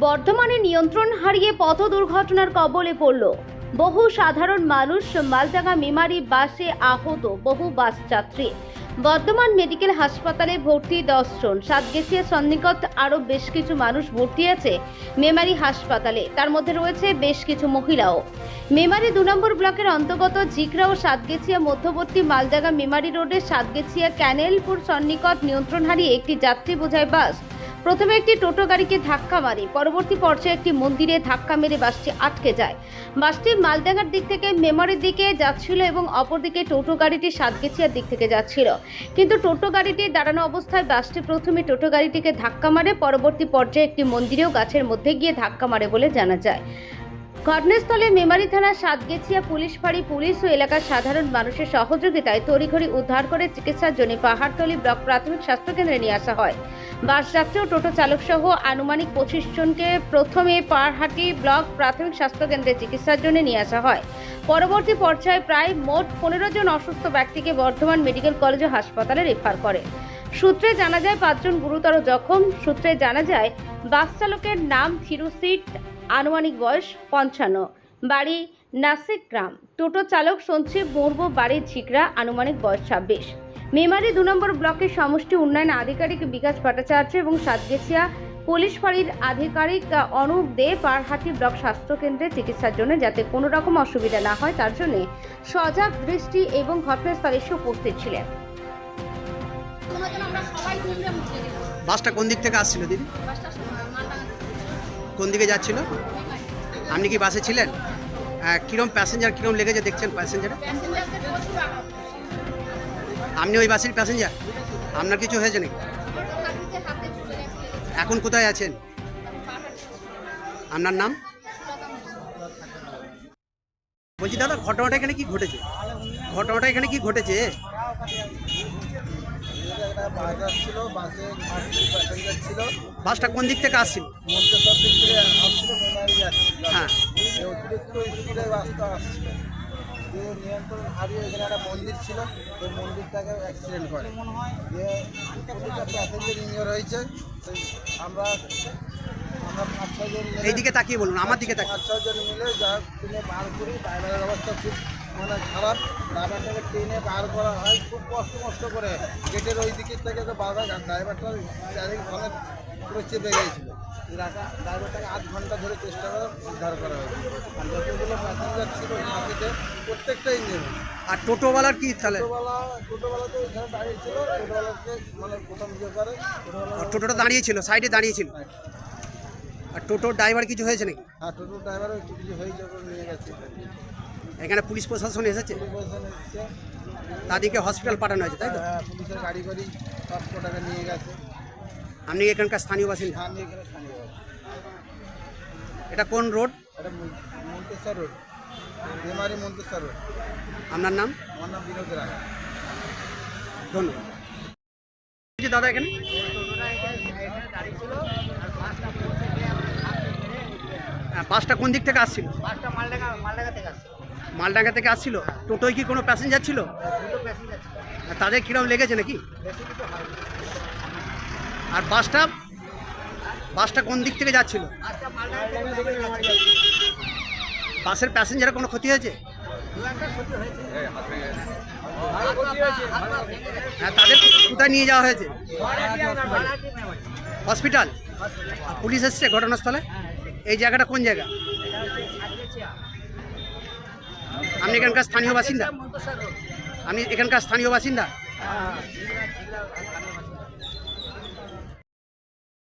বর্ধমানে নিয়ন্ত্রণ হারিয়ে পথ দুর্ঘটনার কবলে পড়ল। বহু সাধারণ মানুষ মালডাঙ্গা মেমারি বাসে আহত বহু বাস যাত্রী। বর্ধমান মেডিকেল হাসপাতালে ভর্তি দশজন সাতগেছিয়া সন্নিকট আরও বেশ কিছু মানুষ ভর্তি আছে মেমারি হাসপাতালে। তার মধ্যে রয়েছে বেশ কিছু মহিলাও। মেমারি দু নম্বর ব্লকের অন্তর্গত জিকরা ও সাতগেছিয়া মধ্যবর্তী মালডাঙ্গা মেমারি রোডের সাতগেছিয়া ক্যানেলপুর সন্নিকট নিয়ন্ত্রণ হারিয়ে একটি যাত্রী বোঝায় বাস। প্রথমে একটি টোটো গাড়িকে ধাক্কা মারি, পরবর্তী পর্যায়ে একটি মন্দিরে ধাক্কা মেরে বাসটি আটকে যায়। বাসটি মালডাঙ্গার দিক থেকে মেমরির দিকে যাচ্ছিল এবং অপরদিকে টোটো গাড়িটি সাতগেছিয়ার দিক থেকে যাচ্ছিল। কিন্তু টোটো গাড়িটি দাঁড়ানো অবস্থায় বাসটি প্রথমে টোটো গাড়িটিকে ধাক্কা মারে, পরবর্তী পর্যায়ে একটি মন্দিরেও গাছের মধ্যে গিয়ে ধাক্কা মারে বলে জানা যায়। ঘটনাস্থলে মেমারি থানা সাতগেছিয়া পুলিশ ফাঁড়ি, পুলিশ ও এলাকার সাধারণ মানুষের সহযোগিতায় তড়িঘড়ি উদ্ধার করে চিকিৎসার জন্য পাহাড়তলী ব্লক প্রাথমিক স্বাস্থ্যকেন্দ্রে নিয়ে আসা হয়। বাস যাত্রী ও টোটো চালক সহ আনুমানিক পঁচিশ জনকে প্রথমে পাহাড়হাটি ব্লক প্রাথমিক স্বাস্থ্যকেন্দ্রে চিকিৎসার জন্য নিয়ে আসা হয়। পরবর্তী পর্যায়ে প্রায় মোট পনেরো জন অসুস্থ ব্যক্তিকে বর্ধমান মেডিকেল কলেজ ও হাসপাতালে রেফার করে। সূত্রে জানা যায় পাঁচজন গুরুতর জখম। সূত্রে জানা যায়, বাস চালকের নাম থিরুসিট আনুমানিক বয়স পঞ্চান্ন। বাড়ি নাসিক গ্রাম। টোটো চালক সঞ্জীব মুর্মু বাড়ি ঝিকরা, আনুমানিক বয়স ছাব্বিশ। মেমারি দু নম্বর ব্লকের সমষ্টি উন্নয়ন আধিকারিক বিকাশ ভট্টাচার্য এবং সাতগেছিয়া পুলিশ ফাঁড়ির আধিকারিক অনুপ দে পারহাটি ব্লক স্বাস্থ্যকেন্দ্রে চিকিৎসার জন্য যাতে কোনো রকম অসুবিধা না হয়, তার জন্য সজাগ দৃষ্টি এবং ঘটনাস্থলে এসে উপস্থিত ছিলেন। বাসটা কোন দিক থেকে আসছিল দিদি? কোন দিকে যাচ্ছিল? আপনি কি বাসে ছিলেন? কিরম প্যাসেঞ্জার কিরম লেগেছে দেখছেন প্যাসেঞ্জারে আপনি ওই বাসের প্যাসেঞ্জার আপনার কিছু হয়েছে নাকি? এখন কোথায় আছেন? আপনার নাম? বলছি দাদা ঘটনাটা এখানে কি ঘটেছে? ঘটনাটা এখানে কি ঘটেছে? বাসটা কোন দিক থেকে আসছিল? হ্যাঁ। যে নিয়ন্ত্রণ হারিয়ে এখানে একটা মন্দির ছিল সেই মন্দিরটাকে অ্যাক্সিডেন্ট করে। যে প্রতিটা প্যাসেঞ্জার ইঞ্জিওর হয়েছে। আমরা আমরা পাঁচ ছজন এইদিকে তাকিয়ে বলুন আমার দিকে তাকিয়ে। পাঁচ ছজন মিলে যা ট্রেনে বার করি ড্রাইভারের অবস্থা খুব মানে খারাপ। ড্রাইভারটাকে ট্রেনে বার করা হয় খুব কষ্ট কষ্ট করে। গেটের ওই দিকের থেকে তো বাধা ড্রাইভারটা চারিদিক ফোনে পুরো চেপে গিয়েছিল। ড্রাইভারটাকে আধ ঘণ্টা ধরে চেষ্টা করে উদ্ধার করা হয়েছে। আর যতগুলো প্যাসেঞ্জার ছিল বাসেতে প্রত্যেকটা ইঞ্জিন। আর টোটোওয়ালার কি তাহলে? তো দাঁড়িয়ে ছিল মানে প্রথম ইয়ে করে। টোটোটা দাঁড়িয়ে ছিল সাইডে দাঁড়িয়ে ছিল? আর টোটোর ড্রাইভার কিছু হয়েছে নাকি? আর টোটো ড্রাইভারও একটু কিছু হয়েছে নিয়ে গেছে। এখানে পুলিশ প্রশাসন এসেছে? তাদেরকে হসপিটাল পাঠানো হয়েছে তাই তো? হ্যাঁ, পুলিশের গাড়ি করে পাঁচশো টাকা নিয়ে গেছে। আপনি এখানকার স্থানীয় বাসিন্দা? আমি এখানে স্থানীয় এটা কোন রোড এটা মন্তেশ্বর রোড বেমারি মন্তেশ্বর রোড আপনার নাম? আমার নাম বিনোদ রায়। ধন্যবাদ। দাদা এখানে? হ্যাঁ, বাসটা কোন দিক থেকে আসছিল? মালডাঙ্গা থেকে আসছে। আসছিল? টোটোয় কি কোনো প্যাসেঞ্জার ছিল? তাদের কিরম লেগেছে নাকি? আর বাসটা? বাসটা কোন দিক থেকে যাচ্ছিল। বাসের প্যাসেঞ্জারের কোনো ক্ষতি হয়েছে। হ্যাঁ তাদের কোথায় নিয়ে যাওয়া হয়েছে হসপিটাল পুলিশ এসছে ঘটনাস্থলে এই জায়গাটা কোন জায়গা। আপনি এখানকার স্থানীয় বাসিন্দা। আপনি এখানকার স্থানীয় বাসিন্দা হ্যাঁ, জিগরা- জিগরা স্থানীয় বাসিন্দা।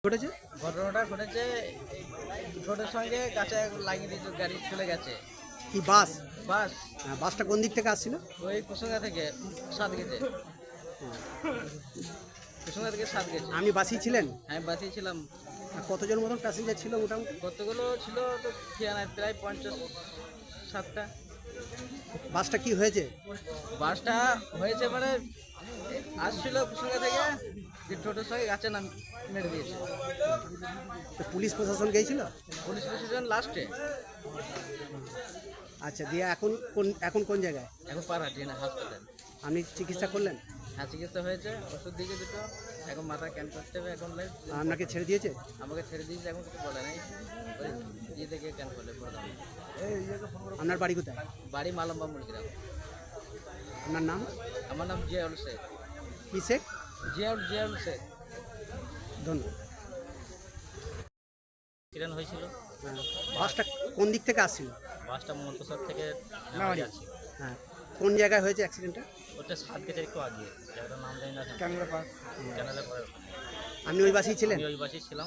ঘটেছে? ঘটনাটা ঘটেছে ছোটোর সঙ্গে গাছে লাগিয়ে দিয়েছে গাড়ি চলে গেছে। কি বাস? বাস। হ্যাঁ, বাসটা কোন দিক থেকে আসছিল? ওই কুসুঙ্গা থেকে সাত গেছে। কুসুঙ্গা থেকে সাত গেছে। আপনি বাসি ছিলেন? আমি বাঁচিয়েছিলাম আর কতজন মতন প্যাসেঞ্জার ছিল মোটামুটি? কতগুলো ছিল তো খেয়াল প্রায় পঞ্চাশ সাতটা। বাসটা কি হয়েছে? বাসটা হয়েছে মানে আসছিল কুসুঙ্গা থেকে। যে টোটোর সঙ্গে গাছে নাম মেরে দিয়েছে। তো পুলিশ প্রশাসন গিয়েছিল পুলিশ প্রশাসন লাস্টে। আচ্ছা দিয়ে এখন কোন এখন কোন জায়গায়? এখন হাঁটিয়ে না হাসপাতাল। আপনি চিকিৎসা করলেন? হ্যাঁ চিকিৎসা হয়েছে ওষুধ দিকে দুটো এখন মাথা ক্যান করতে হবে এখন আপনাকে ছেড়ে দিয়েছে? আমাকে ছেড়ে দিয়েছে এখন কিছু বলে নাই। দিয়ে থেকে ক্যান করলে আপনার বাড়ি কোথায়? বাড়ি মালম্বা মুলগ্রাম আপনার নাম? আমার নাম জিয়াউল শেখ। কি শেখ? জিয়াউল জিয়াউল শেখ ধন্যবাদ। অ্যাক্সিডেন্ট হয়েছিল? হ্যাঁ। বাসটা কোন দিক থেকে আসছিল? বাসটা মন্তসর থেকে নেওয়া যাচ্ছে হ্যাঁ। কোন জায়গায় হয়েছে অ্যাক্সিডেন্টটা ওটা সাত গেটের একটু আগে। জায়গাটার নাম জানি না ক্যানেলের পরে আপনি ওই বাসেই ছিলেন? আমি ওই বাসে ছিলাম।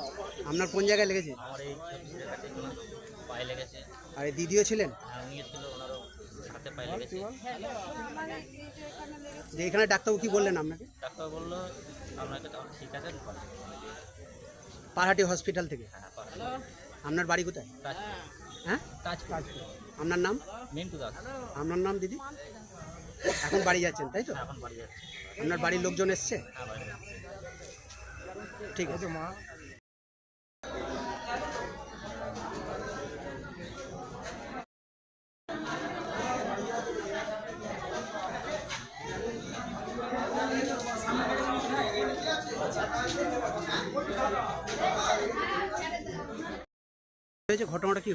আপনার কোন জায়গায় লেগেছে? আমার এই পায়ে লেগেছে। আর এই দিদিও ছিলেন? আর উনিও ছিল ওনারও হাতে পায়ে লেগেছে যে এখানে ডাক্তারবাবু কি বললেন আপনাকে? ডাক্তার বলল আপনাকে তো ঠিক আছে পাঠিয়ে হসপিটাল থেকে? হ্যাঁ আপনার বাড়ি কোথায়? হ্যাঁ? আপনার নাম? মিন্টু দাস। আপনার নাম দিদি? এখন বাড়ি যাচ্ছেন তাই তো? এখন বাড়ি যাচ্ছে। আপনার বাড়ির লোকজন এসছে? হ্যাঁ ঠিক আছে। মা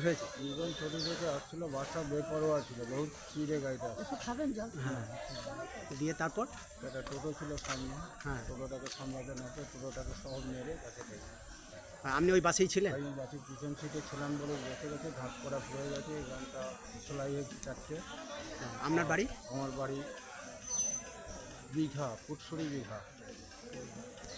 হয়েছে? দুজন ছোট থেকে আসছিল বাসটা বেপরোয়া ছিল বহুত চিড়ে গাড়িটা হ্যাঁ। দিয়ে তারপর? একটা টোটো ছিল সামনে হ্যাঁ। টোটোটাকে সামলাতে না পেরে টোটোটাকে সহ মেরে কাছে আপনি ওই বাসেই ছিলেন? আমি বাসের পিছন সিটে ছিলাম বলে বসে গেছে ঘাট করা পড়ে গেছে এই গানটা সেলাই হয়েছে চারটে। আপনার বাড়ি? আমার বাড়ি দীঘা ফুটসুরি দীঘা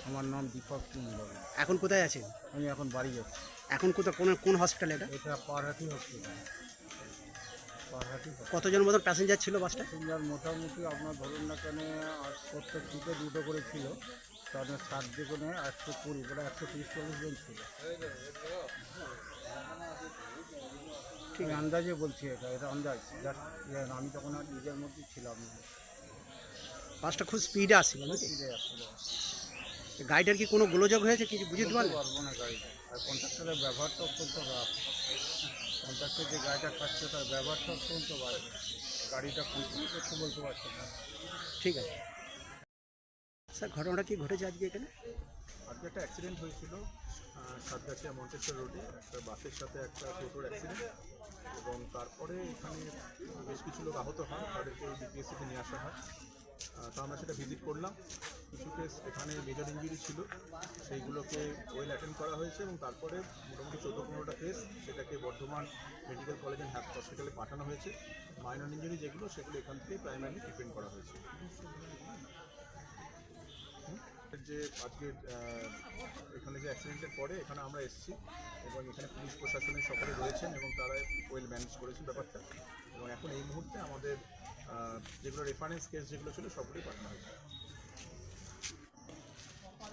আমার নাম দীপক মন্ডল এখন কোথায় আছেন? আমি এখন বাড়ি যাচ্ছি। এখন কোথায় কোন কোন হসপিটাল এটা? এটা পারহাটি হসপিটাল পারহাটি কতজন মতন প্যাসেঞ্জার ছিল বাসটা প্যাসেঞ্জার মোটামুটি আপনার ধরুন না কেন প্রত্যেক দিকে দুটো করে ছিল। তাদের সাত দিকে একশো কুড়ি করে একশো তিরিশ চল্লিশ জন ছিল। ঠিক আন্দাজে বলছি এটা এটা আন্দাজ। জাস্ট আমি তখন আর নিজের মধ্যে ছিলাম বাসটা খুব স্পিডে আসছিল ফিরে আসছিল। গাড়িটার কি কোনো গোলযোগ হয়েছে কিছু বুঝতে বুঝতে পারব না গাড়িটা। আর কন্ট্রাক্টরের ব্যবহারটা অত্যন্ত রাফ। কন্ট্রাক্টর যে গাড়িটা খাচ্ছে তার ব্যবহারটা অত্যন্ত বাজে গাড়িটা কন্ট্রোল করতে বলতে পারছে না। ঠিক আছে। স্যার ঘটনাটা কি ঘটেছে আজকে এখানে? আজকে একটা অ্যাক্সিডেন্ট হয়েছিল সাতগাছিয়া মন্তেশ্বর রোডে একটা বাসের সাথে একটা টোটোর অ্যাক্সিডেন্ট এবং তারপরে এখানে বেশ কিছু লোক আহত হয় তাদেরকে বিপিএসসিতে নিয়ে আসা হয়। তো আমরা সেটা ভিজিট করলাম। কিছু কেস এখানে মেজর ইঞ্জুরি ছিল, সেইগুলোকে ওয়েল অ্যাটেন্ড করা হয়েছে এবং তারপরে মোটামুটি চোদ্দ পনেরোটা কেস সেটাকে Bardhaman medical college and health হসপিটালে পাঠানো হয়েছে। মাইনর ইঞ্জুরি যেগুলো, সেগুলো এখান থেকে প্রাইমারি ট্রিটমেন্ট করা হয়েছে। যে আজকে এখানে যে অ্যাক্সিডেন্টের পরে এখানে আমরা এসেছি এবং এখানে পুলিশ প্রশাসনের সকলে রয়েছেন এবং তারা ওয়েল ম্যানেজ করেছেন ব্যাপারটা। এবং এখন এই মুহূর্তে আমাদের যেগুলো রেফারেন্স কেস যেগুলো ছিল সবগুলোই পাঠানো হয়েছে।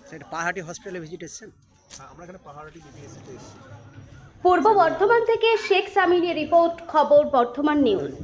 সেটা পাহাড়ি হসপিটালে ভিজিট এসছেন? হ্যাঁ আমরা এখানে পাহাড়াটি বিপিএসসিতে এসেছি। পূর্ব বর্ধমান থেকে শেখ সামিনের রিপোর্ট খবর বর্ধমান নিউজ